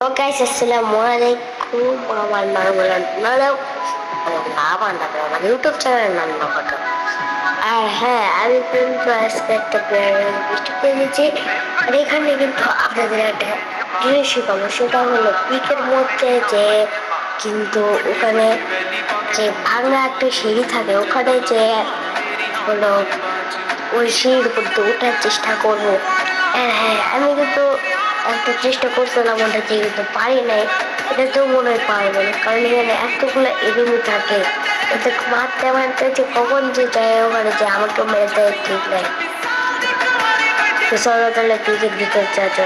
Guys আসসালামু আলাইকুম আমার নাম হলো নানাও আমার নাম আমার ইউটিউব চ্যানেলের নাম নকটা আর হ্যাঁ আমি কিন্তু আজকে একটা বৃষ্টি পেয়েছি আর এখানে কিন্তু আপনাদের একটা জিনিস শিখাবো সেটা হলো পিকের মধ্যে যে কিন্তু ওখানে যে ভাঙা একটা সিঁড়ি থাকে ওখানে যে হলো ওই সিঁড়ির উপর দিয়ে ওঠার চেষ্টা করব হ্যাঁ হ্যাঁ আমি কিন্তু একটা চেষ্টা করছিলাম ওটা কিন্তু পারি নাই, এটা তো মনে হয় পারব না কারণ এখানে এতগুলো এনিমি থাকে, এতে মারতে মারতে যে কখন যে যায়, ওখানে যে আমাকে মেরে দেয়, ঠিক নাই। তো চলো তাহলে ক্রিকেট ভিতর যাক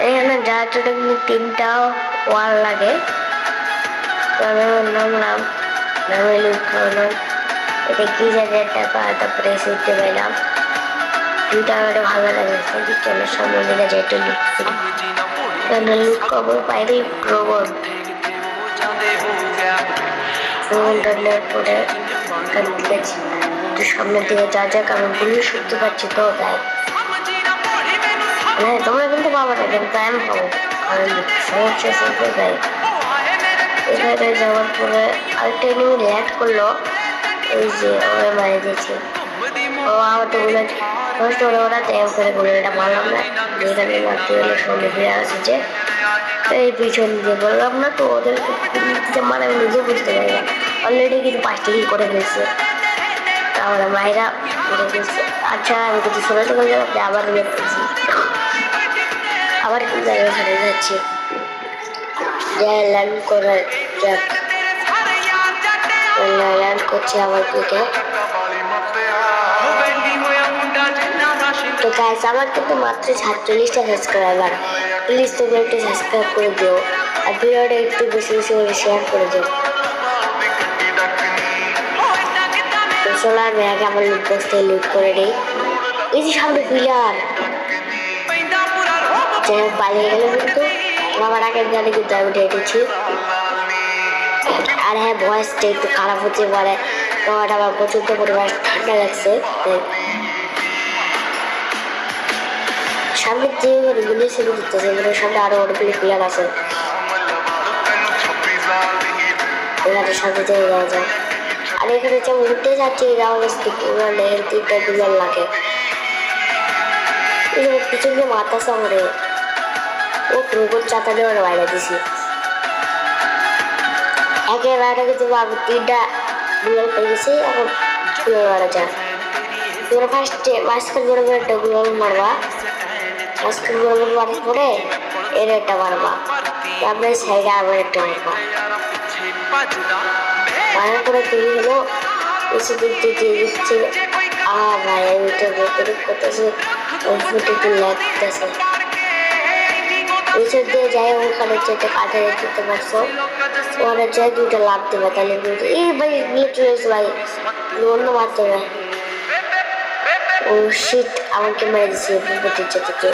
এখানে যা চোটা কিন্তু তিনটা ওয়াল লাগে। তো আমি নামলাম, নামে এটা কি একটা পা- তারপরে শিখতে পেলাম দুইটা আমার ভালো লাগে চলো সামনে দিকে যেটা লুট করি এখানে লুট করব, বাইরে প্রবল ডালের পরে থেকে একটু সামনের দিকে যা যাক আমি গুলি শুনতে পাচ্ছি তো, তাই। হ্যাঁ তোমরা কিন্তু পাবো না, কিন্তু আমি পাবো। কারণ সমস্যা শুনতে তাই। এখানে যাওয়ার পরে আরেকটা এনিমি ল্যাড করল। এই যে, ওরা মারি দিয়েছে ও, আমার তো গুলো ফার্স্ট ওরা ওরা ট্যাম করে গুলোটা মারলাম না। যেখানে মারতে আসছে এই পিছন দিয়ে বললাম না তো ওদের মানে আমি নিজে বুঝতে পারি না। অলরেডি কিন্তু পাঁচটি করে ফেলছে। তাহলে মায়েরা আচ্ছা আমি কিছু ছোটো জায়গাতে আবার বের করছি। আবার কি জায়গায় হারিয়ে যাচ্ছি। ল্যান্ড করে যাক। ল্যান্ড করছে আবার দিকে তো গাইস আমার কিন্তু মাত্র সাতচল্লিশটা সাবস্ক্রাইবার প্লিজ তুমি একটু সাবস্ক্রাইব করে দিও। আর ভিডিওটা একটু বেশি বেশি করে শেয়ার করে দিও। তো চলো আমি আগে আমার লুট বক্স থেকে লুট করে দিই এই যে সামনে পিলার যাই হোক পালিয়ে গেল কিন্তু। আমার আগের গাড়ি কিন্তু আমি ডেটেছি আর হ্যাঁ ভয়েসটা একটু খারাপ হতে পারে। তোমার আমার প্রচণ্ড পরিমাণ ঠান্ডা লাগছে। তাই সামনে যে গুলি সেগুলো দিতেছে এগুলোর সামনে আরও অনেকগুলি প্লেয়ার আছে। প্লেয়ারের সাথে দিয়ে যাওয়া যায় আর এখানে যে উঠতে যাচ্ছে এই রাউন্ড মানে তিনটা দুজন লাগে। পিছন মাথা সামনে ও প্রবল চাতা দিয়ে ওরা বাইরে দিছি। একেবারে কিন্তু আমি তিনটা দুজন পেয়ে গেছি, এখন দুজন মারা যায় ফার্স্টে মাঝখান বরাবর একটা গুগল মারবা বরাবর মারার পরে এর একটা মারবা তারপরে সাইডে আবার একটা মারবা মারার পরে তুমি হলো এসে দিক দিয়ে দিচ্ছে আ ভাই তো রেকর্ডিং করতেছি ওই ফুটে লাগতেছে এসব দিয়ে যাই ওখানে যেতে কাঠে দিতে পারছ ওখানে যাই দুইটা লাভ দেবে তাহলে এই ভাই এসে ভাই অন্য মারতে হবে ও শিট আমাকে মেরেছে তো